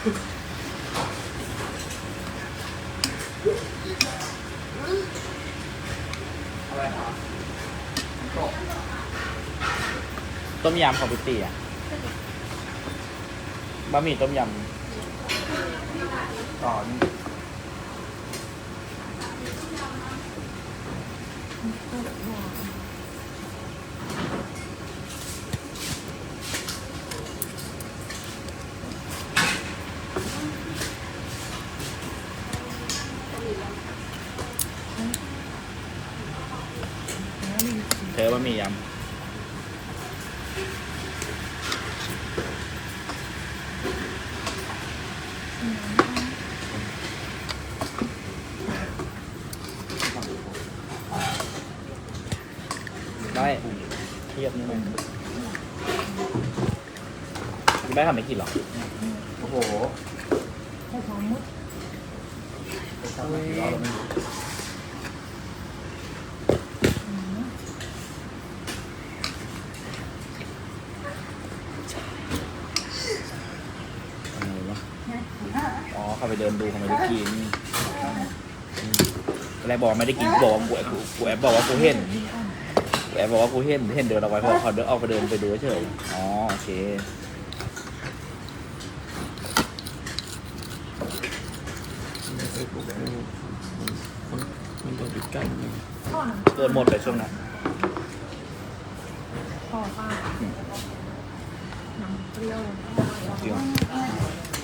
อะไรครับต้มยำของพี่ตีอะบะหมี่ต้มยำต่อนี่ำเธอบะห มี่ยำได้เทียบนิดนึงพี่ได้ทำไม่กินหรอโอ้โหใช้ช้อนมุด ไปทำมากี่รอบแล้วไม่รู้อะไรวะอ๋อ เข้า ไปเดินดูเขาไม่ได้กินอืมอะไรบอกไม่ได้กินกูบอกว่ากูแอบกูแอบบอกว่ากูเห็นกูแอบบอกว่ากูเห็นเห็นเดินออกไปพอเขาเดินออกไปเดินไปดูเฉยอ๋อโอเคมันโดนปิดกั้นอยู่ข้อหนึ่งเกินหมดเลยช่วงนั้นพอป้าน้ำเปรี้ยวจริง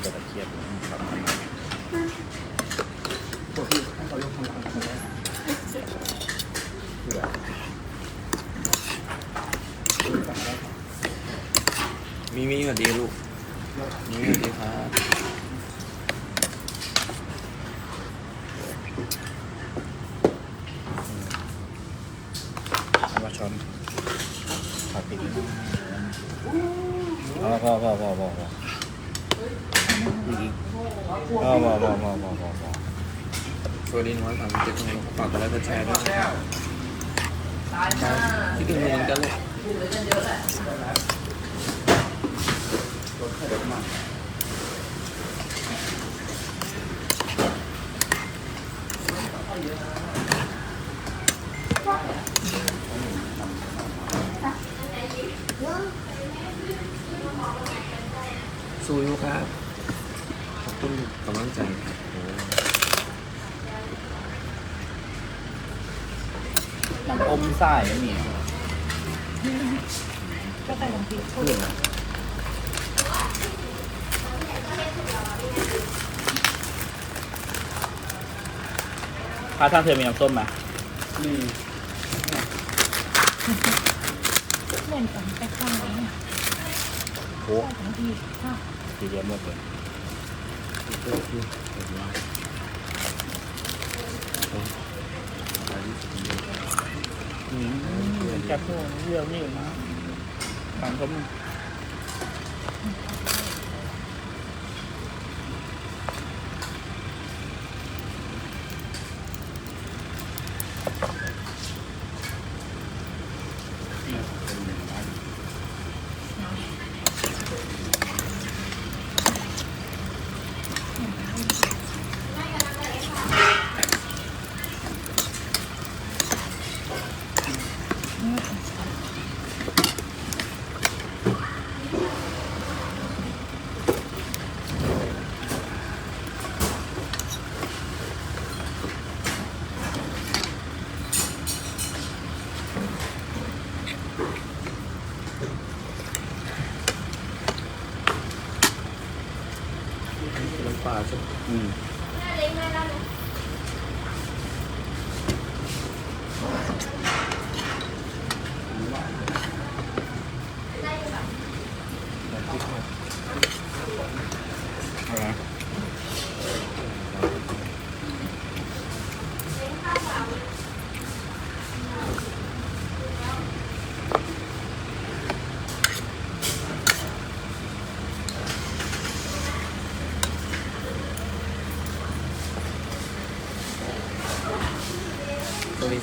เกิดเครียดครับ ตัวที่ให้เขายกทำหลังทำไมเผื่อ มีมีสวัสดีลูก มีสวัสดีครับ เอามาช้อนผัดพริกพอพอพอพอพอพออีกอีกพอพอพอพอพอพอพอ ส วัสดีน้อยสามสิบเจ็ดคนฝากกดไลค์กดแชร์ด้วยนะครับคิดถึงเหมือนกันเลยสู้อยู่ครับขอบคุณกำลังใจครับ อมใส่ไม่มีก็ใส่ลงพริกเพื่อนนะพาท่านเธอมีน้ำส้มไหมนี่เหมือนกันแต่ข้างนี้โอ้ใส่ทีค่ะทีเดียวหมดเลยโอเห็นว่าโอ้ไปที่สุดเลย อืม จับพวกเรื่องนี้นะฟังเขา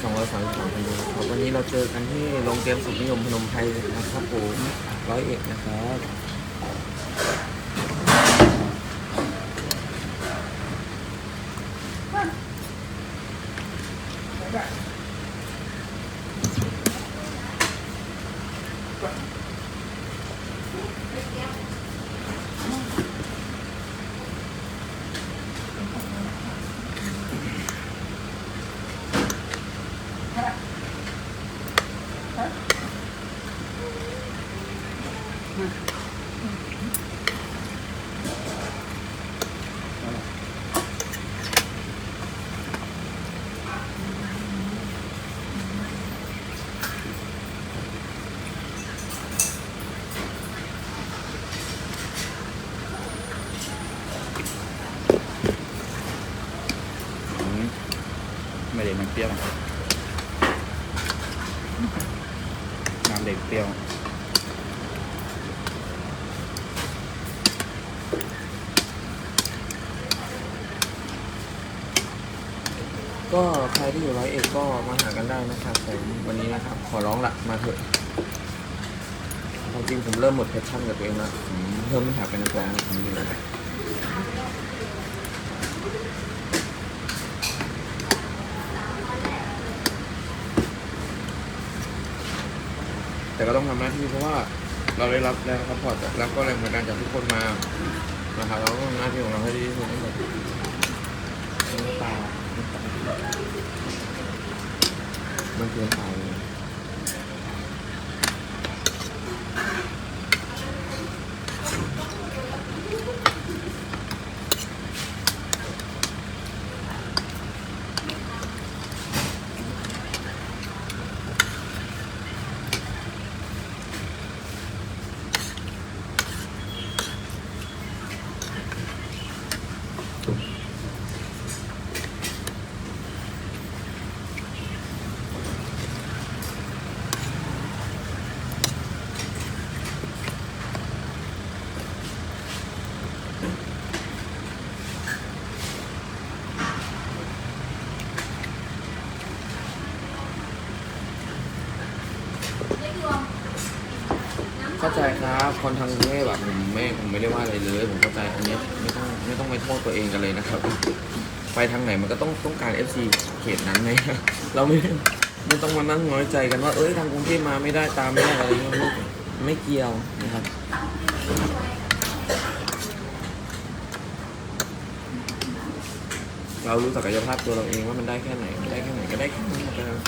232พนดูครับวันนี้เราเจอกันที่โรงเตรียมสุขนิยมพนมไพรนะครับผมร้อยเอ็ดนะครับ อืมไม่ได้มันเปรี้ยวน้ำเด็กเปรี้ยว ก็ใครที่อยู่ร้อยเอ็ดก็มาหากันได้นะครับผมวันนี้นะค ขอร้องละมาเถอะความจริงผมเริ่มหมดแพชชั่นกับตัวเองแล้วผมเริ่มไม่อยาเป็นนักร้องแล้วผมเหนื่อยแต่ก็ต้องทำหน้าที่เพราะว่าเราได้รับแรงซัพพอร์ตแล้วก็แรงผลักดันจากทุกคนมานะครับเราก็ทำหน้าที่ของเราให้ดีที่สุดนะครับน้ำตามันเกินไป คนทางกรุงเทพแบบผมไม่ผมไม่ได้ว่าอะไรเลย ผมเข้าใจอันเนี้ยไม่ต้องไม่ต้องไปโทษตัวเองกันเลยนะครับ ไปทางไหนมันก็ต้องต้องการ FC เขตนั้นไหมเราไม่ไม่ต้องมานั่งน้อยใจกันว่าเอ้ยทางกรุงเทพมาไม่ได้ตามไม่ได้อะไรเงี้ยไม่ไม่เกี่ยวนะครับเรารู้ศักยภาพตัวเราเองว่ามันได้แค่ไหนมันได้แค่ไหนก็ได้แค่นั้นนะครับ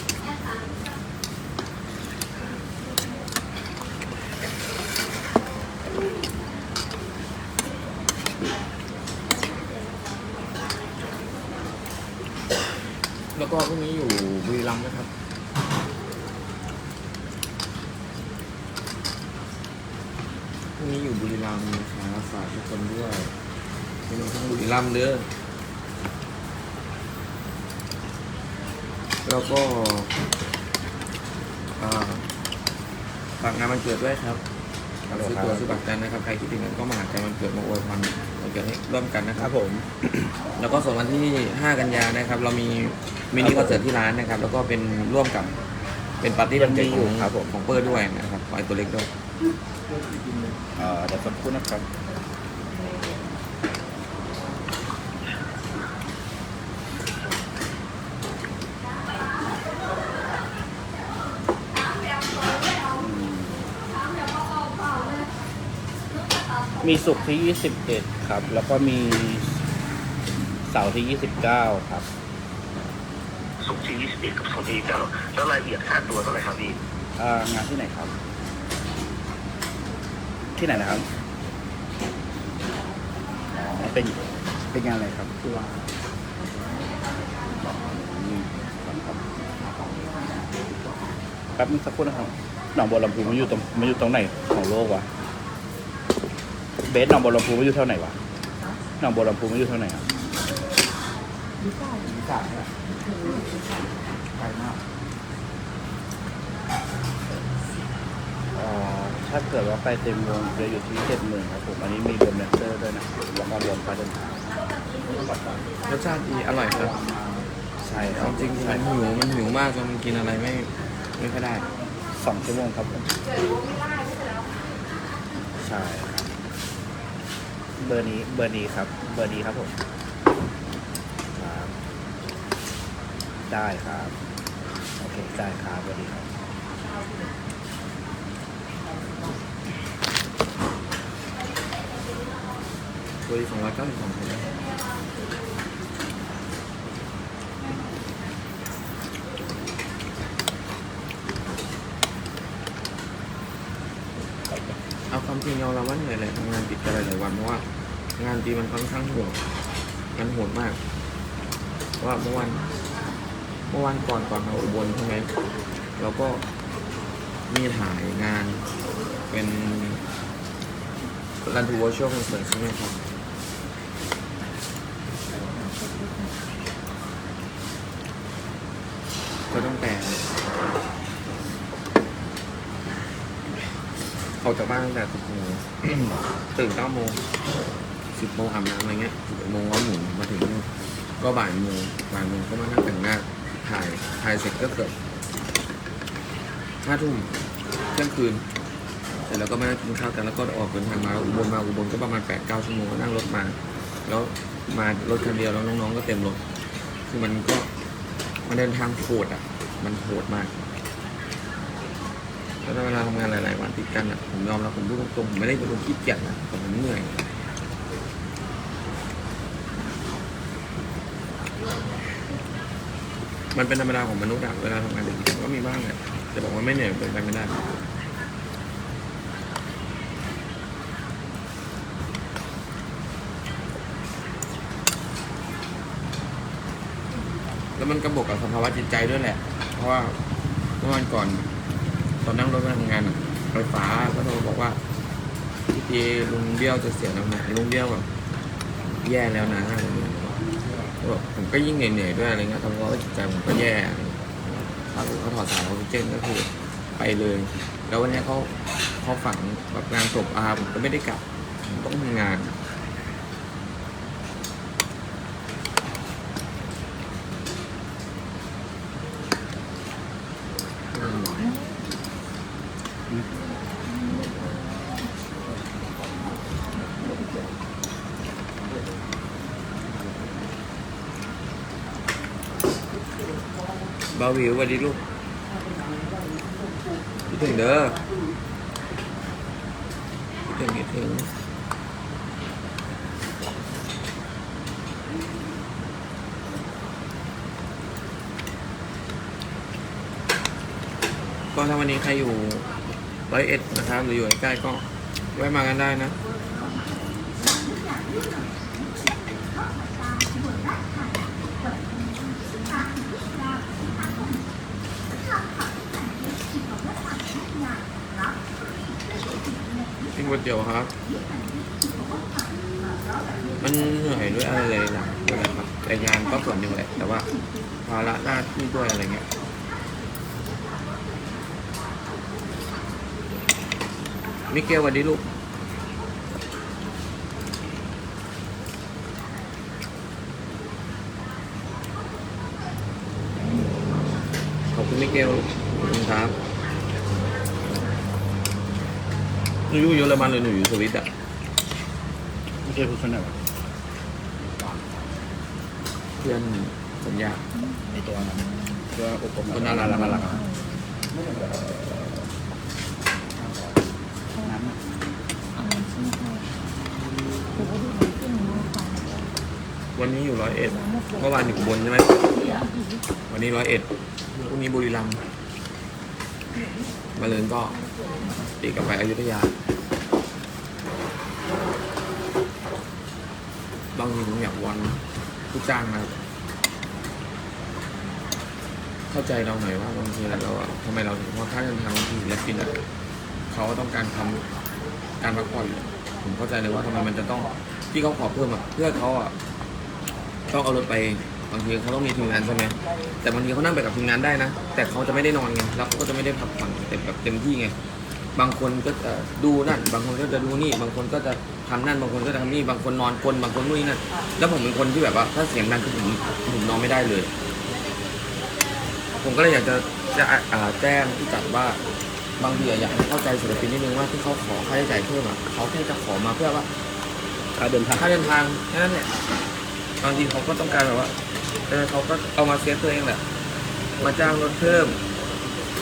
แล้วก็พรุ่งนี้อยู่บุรีรัมย์นะครับ พรุ่งนี้อยู่บุรีรัมย์นะครับฝากทุกคนด้วยเป็น ทั้งบุรีรัมย์เด้อแล้วก็อ่าฝากงานวันเกิดด้วยครับซื้อตัวซื้อบัตรกันนะครับ ใครคิดถึงกันก็มาหาใจวันเกิดมาอวยพรวันเกิดให้ร่วมกันนะคครัรับบผม แล้วก็ส่วนวันที่ 5 กันยานะครับ เรามีมินิคอนเสิร์ตที่ร้านนะครับ แล้วก็เป็นร่วมกับเป็นปาร์ตี้วันเกิดของครับผมของเปิร์ด้วยนะครับขอไอตัวเล็กด้วยเอ่อเดี๋ยวสักครู่นะครับ มีศุกร์ที่ 21 ครับ แล้วก็มีเสาร์ที่ 29 ครับสุกร์ที่ 21 กับสุกร์ที่29แล้วรายละเอียดค่าตัวเท่าไหร่ครับพี่อ่างานที่ไหนครับ ที่ไหนนะครับอ๋อเป็นเป็นงานอะไรครับคือว่าอืมครับแป๊บนึงสักครู่นะครับหนองบัวลำพูมันอยู่ตรงมันอยู่ตรงไหนของโลกวะ เบสหนองบัวลำพูมันอยู่เท่าไหนวะหนองบัวลำพูมันอยู่เท่าไหนอะวิสาเนี่ยไกลมากอ๋อถ้าเกิดว่าไปเต็มวงจะอยู่ที่เจ็ดหมื่นครับผมอันนี้มีรวมแดนเซอร์ด้วยนะแล้วก็รวมค่าเดินทางรสชาติดีอร่อยครับใช่ใช่คเอารับจริงๆมันหิวมันหิวมากจนมันกินอะไรไม่ไม่ค่อยได้ สองชั่วโมงครับผมใช่ครับ เบอร์นี้เบอร์นี้ครับ เบอร์นี้ครับผมครับได้ครับโอเคได้ครับสวัสดีครับเบอร์สองร้อยเก้าสิบสอง คนเอาความจริงยอมรับว่าเหนื่อยเลยทำงานติดกันหลายๆวันเพราะว่างานปีมันค่อนข้างโหดมันโหดมากเพราะว่าเมื่อวันเมื่อวันก่อนก่อนเราอุบลใช่ไหมเราก็มีถ่ายงานเป็นรันทูวอช a l คอนเสิร์ตใช่ไหมครับก็ตั้งแต่ออกจากบ้านตั้งแต่ ตื่นเก้าโมงสิบโมงอาบน้ำอะไรเงี้ยสิบเอ็ดโมงก็หมุนมาถึงก็บ่ายโมงบ่ายโมงก็มานั่งแต่งหน้าถ่ายถ่ายเสร็จก็เกือบห้าทุ่มเที่ยงคืนเสร็จแล้วก็มานั่งกินข้าวกันแล้วก็ออกเดินทางมาอุบลมาอุบลก็ประมาณแปดเก้าชั่วโมงก็นั่งรถมา แล้วมารถคันเดียวแล้วน้องๆก็เต็มรถคือมันก็มันเดินทางโหดอะ มันโหดมาก แล้วเวลาทำงานหลาย ๆ วันติดกันอะผมยอมรับผมพูดตรงๆผมไม่ได้เป็นคนขี้เกียจนะแต่ผมเหนื่อยมันเป็นธรรมดาของมนุษย์อะเวลาทำงานติดกันก็มีบ้างแหละจะบอกว่าไม่เหนื่อยเป็นไปไม่ได้แล้วมันกระบวกกับสภาวะจิตใจด้วยแหละ เพราะว่าเมื่อวันก่อน ตอนนั่งรถมาทำงานอะไฟฟ้าก็โทรบอกว่าพี่พีลุงเบี้ยวจะเสียน้ำหนักลุงเบี้ยวแบบแย่แล้วนะอะไรเงี้ยบอกผมก็ยิ่งเหนื่อยๆด้วยอะไรเงี้ยทำให้ว่าจิตใจผมก็แย่อะไรเงี้ยถ้าผมเขาถอดสายออกซิเจนก็คือไปเลย แล้ววันนี้เขาเขาฝังแบบงานศพอาผมก็ไม่ได้กลับผมต้องทำงาน วิวสวัสดีลูกคิดถึงเด้อคิดถึงคิดถึงก็ถ้าวันนี้ใครอยู่ร้อยเอ็ดนะครับ หรืออยู่ใกล้ๆก็แวะมากันได้นะ ก๋วยเตี๋ยวครับ มันเหนื่อยด้วยอะไรเลยนะด้วยครับแต่งานก็ส่วนหนึ่งแหละแต่ว่าภาระหน้าที่ด้วยอะไรเงี้ยมิเกลวัสดีลูกขอบคุณมิเกล นูอยู่เยอรมันหรือหนูอยู่สวิตอะไม่ใช่คุณคนไหนวะเพื่อนสัญญาในตัวนั้นตัวอบรมคนน่ารักน่ารักน้ำเอาชิ้นไปคือว่าดูมันขึ้นมาฟังวันนี้อยู่ร้อยเอ็ดเมื่อวานอยู่อุบนใช่ไหมวันนี้ร้อยเอ็ดพรุ่งนี้บุรีรัมย์มาเลินก็ตีกลับไปอยุธยา บางทีผมอยากวอนผู้จ้างนะครับเข้าใจเราหน่อยว่าบางทีเราทำไมเราถึงพราะค่าเดินทางบางทีศิลปินอะเขาต้องการทำการพักผ่อนผมเข้าใจเลยว่าทำไมมันจะต้องที่เขาขอเพิ่มอะเพื่อเขาอะต้องเอารถไปบางทีเขาต้องมีทีมงานใช่ไหมแต่บางทีเขานั่งไปกับทีมงานได้นะ แต่เขาจะไม่ได้นอนไงแล้วเขาก็จะไม่ได้พักผ่อนเต็มแบบเต็มที่ไงบางคนก็จะดูนั่น บางคนก็จะดูนี่ บางคนก็จะ ทำนั่นบางคนก็จะทำนี่บางคนนอนกลนบางคนนู่นนี่นั่นแล้วผมเป็นคนที่แบบว่า ถ้าเสียงดังคือผมผมนอนไม่ได้เลย ผมก็เลยอยากจะจะอ่าแจ้งที่จัดว่าบางทีอะอยากให้เข้าใจศิลปินนิดนึงว่าที่เขาขอค่าใช้จ่ายเพิ่มอะเขาแค่จะขอมาเพื่อว่าค่าเดินทางค่าเดินทางแค่นั้นแหละบางทีเขาก็ต้องการแบบว่าเออเขาก็เอามาเซฟตัวเองแหละมาจ้างรถเพิ่ม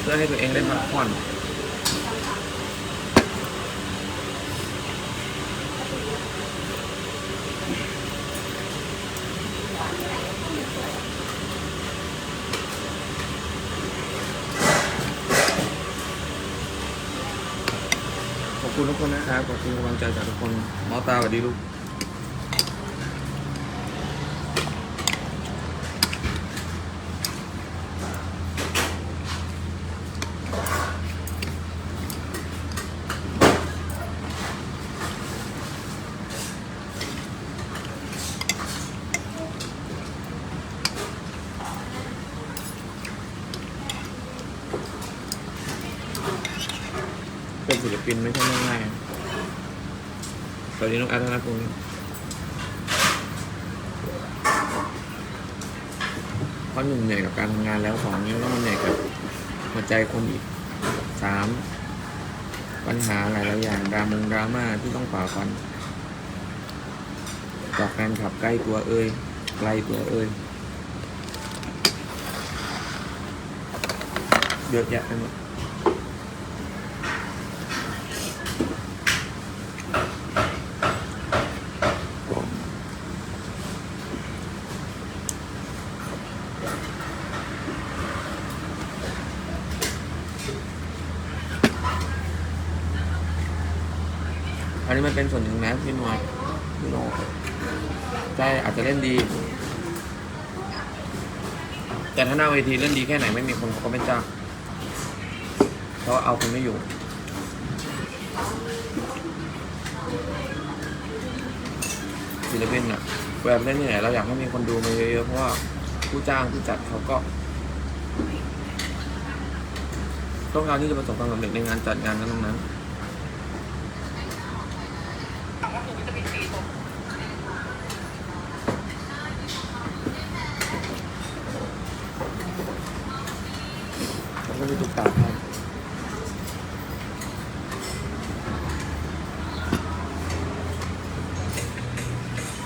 เพื่อให้ตัวเองได้พักผ่อน ทุกคนนะครับขอบคุณกำลังใจจากทุกคนหมอตาสวัสดีลูก เป็นศิลปินไม่ใช่ง่ายๆสวัสดีน้องอาร์ตธนพงศ์เพราะหนึ่งเหนื่อยกับการทำงานแล้วสองนี่ต้องมาเหนื่อยกับหัวใจคนอีกสามปัญหาหลายๆอย่างดรามงดราม่าที่ต้องฝ่าฟันจากแฟนคลับใกล้ตัวเอ้ยไกลตัวเอ้ยเยอะแยะไปหมด อันนี้มันเป็นส่วนหนึ่งนะพี่นวยพี่โนใช่อาจจะเล่นดี แต่ถ้าหน้าเวทีเล่นดีแค่ไหนไม่มีคนเขาก็ไม่จ้างเพราะเอาคนไม่อยู่ศิลปินอะแบบเล่นที่ไหนเราอยากให้มีคนดูมาเยอะๆ เพราะว่าผู้จ้างผู้จัดเขาก็ ต้องการที่จะประสบความสำเร็จในงานจัดงานนั้นนั้นๆ ผมก็มีตุ๊กตาให้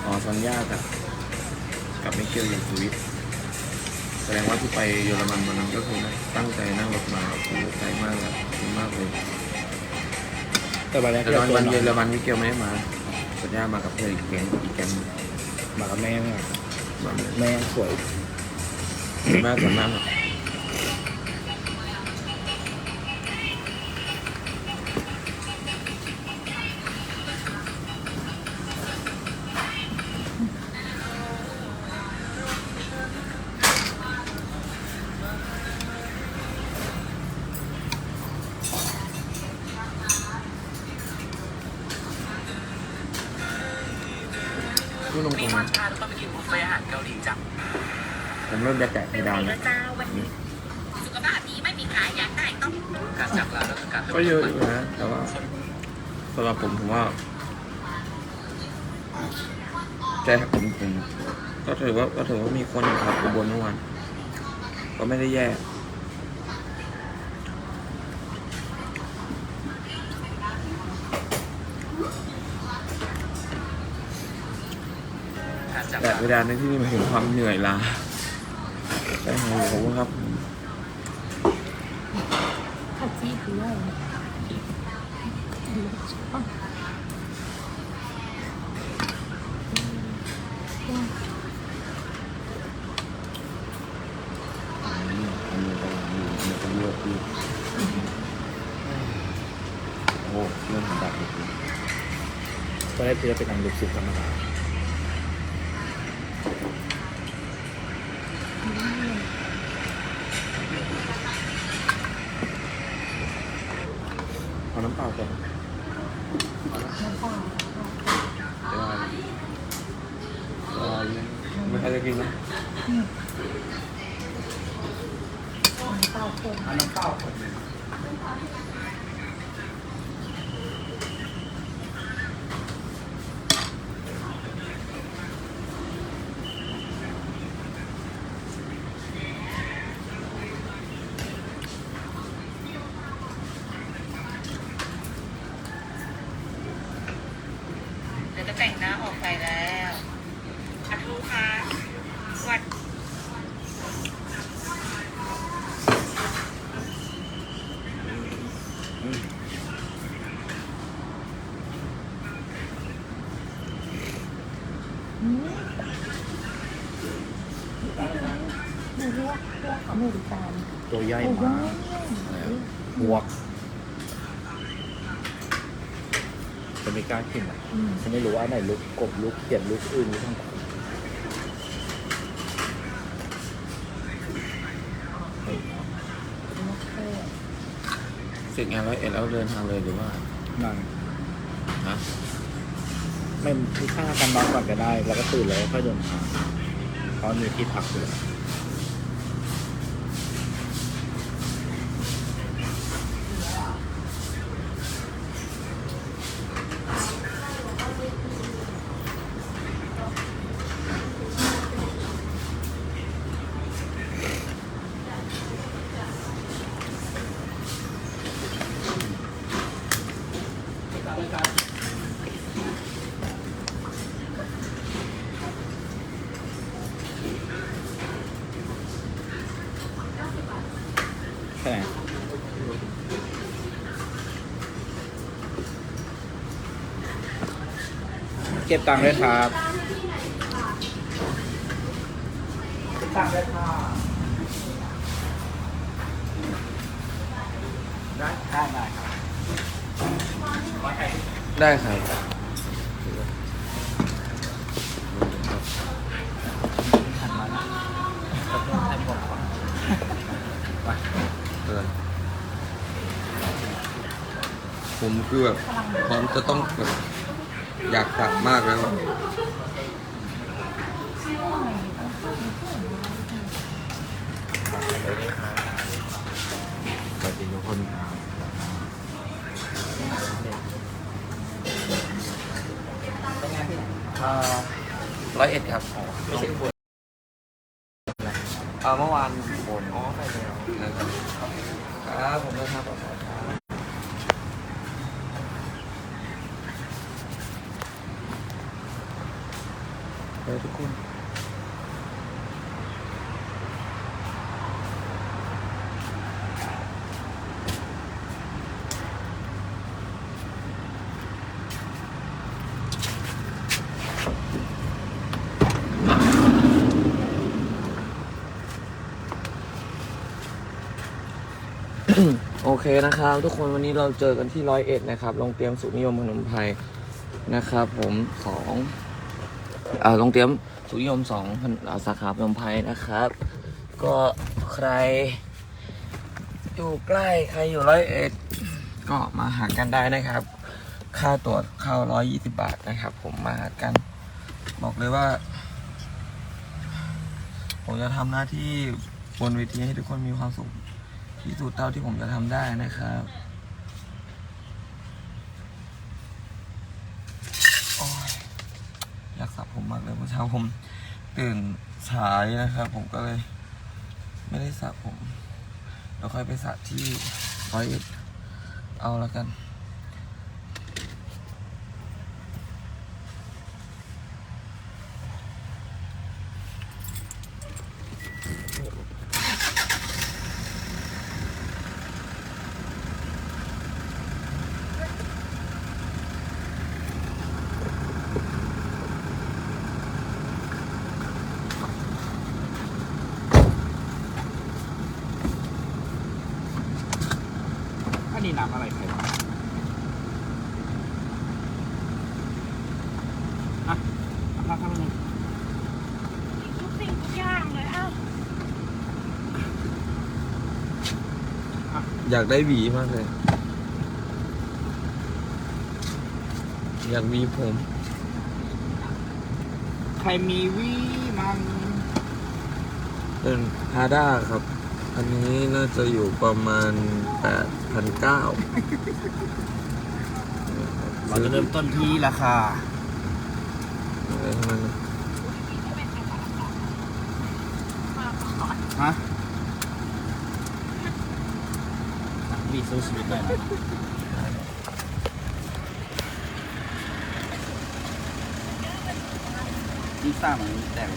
อ๋อ ซอนย่ากับกับมิเกลอย่างสวิตแสดงว่าที่ไปเยอรมันวันนั้นก็คือตั้งใจนั่งรถมาคือใจมากเลยขอบคุณมากเลยแต่วันแรกแต่ที่วันเราวันเจเยออรมันมิเกลไม่ได้มาซอนย่ามากับเพื่อนอีกแก๊งอีกแก๊งหนึ่งมากับแม่แม่มาเลยแม่สวยมากสวยมาก พูดตรงๆนะชาแล้วก็ไปกินบุฟเฟ่อาหารเกาหลีจ้ะผมเริ่มจะแตะเพดานแล้วเจ้าวันนี้สุขภาพดีไม่มีขายอยากได้ต้องการจากลาแล้วก็การก็เยอะอยู่นะแต่ว่าสำหรับผมผมว่าใจผมผมก็ถือว่าก็ถือว่ามีคนอยู่ครับอุบลเมื่อวานก็ไม่ได้แย่ การจากแต่ลาเวลาในที่นี่หมายถึงความเหนื่อยล้าใช่ครับขอบคุณครับขัดจี้ด้วยดูชออันนี้อันนี้ก็มีมีก็เลือกที่โอ้เรื่องของดับเลยก็ได้เพื่อเป็นทางลูกศิษย์ธรรมดาน้ำเปล่าก่อน น้ำเปล่า เดี๋ยวอะไรอะไรไม่ใครจะกินนะ น้ำเปล่าคน น้ำเปล่าคนหนึ่ง เดี๋ยวจะ แต่งหน้าออกไปแล้วอาทูค่ะสวัสดี อืมดูพวกพวกอเมริกัน ตัวใหญ่ โอ้โห มากหวกจะไม่กล้ากินอะ อืม ฉันไม่รู้ว่าอันไหน ลูกกบลูกเขียดลูกอื่นลูกทั้งเสร็จงานร้อยเอ็ดแล้วเดินทางเลยหรือว่านั่งฮะไม่มีค่ากันนอนก่อนก็ได้ แล้วก็ตื่นแล้วก็ค่อยเดินทางเพราะมีที่พักอยู่แล้ว เก็บตังค์ด้วยครับสั่งเลยค่ะได้ได้ได้ครับได้ครับหันมานะขอโทษให้บอกก่อนเออ ผมคือแบบพร้อมจะต้องแบบอยากตัดมากแล้วอะสวัสดีทุกคนครับเป็นไงพี่เอ่อร้อยเอ็ดครับไม่ใช่อุบลเอ่อเมื่อวานบนอ๋อไปแล้วนะครับครับผมนะครับไปทุกคน โอ เคนะครับ ทุกคนวันนี้เราเจอกันที่ร้อยเอ็ดนะครับโรงเตรียมสุนิยมพนมไพรนะครับ ผมสองเอ่อโรงเตรียมสุนิยมสองสาขาพนมไพรนะครับ ก็ใคร อยู่ใกล้ใครอยู่ร้อยเอ็ดก็มาหากันได้นะครับ ค่าตรวจเข้าร้อยยี่สิบาทนะครับ ผมมาหากัน บอกเลยว่า ผมจะทำหน้าที่บนเวทีให้ทุกคนมีความสุข ที่สุดเท่าที่ผมจะทำได้นะครับอยากสระผมมากเลยเมื่อเช้าผมตื่นสายนะครับ ผมก็เลย ไม่ได้สระผมเดี๋ยวค่อยไปสระที่ร้อยเอ็ดเอาแล้วกันนี้น้ำอะไรใครวะอะเอาพักข้างนึง ทุกสิ่งทุกอย่างเลยอ้าว อยากได้หวีมากเลย อยากหวีผม ใครมีวี่มังเป็นฮาด้าครับ อันนี้น่าจะอยู่ประมาณ8,900เราจะเริ่มต้นที่ราคา อะไรทั้งนั้นนะฮะ ปีสู้ชีวิตเลยนะที่สร้างมันแตก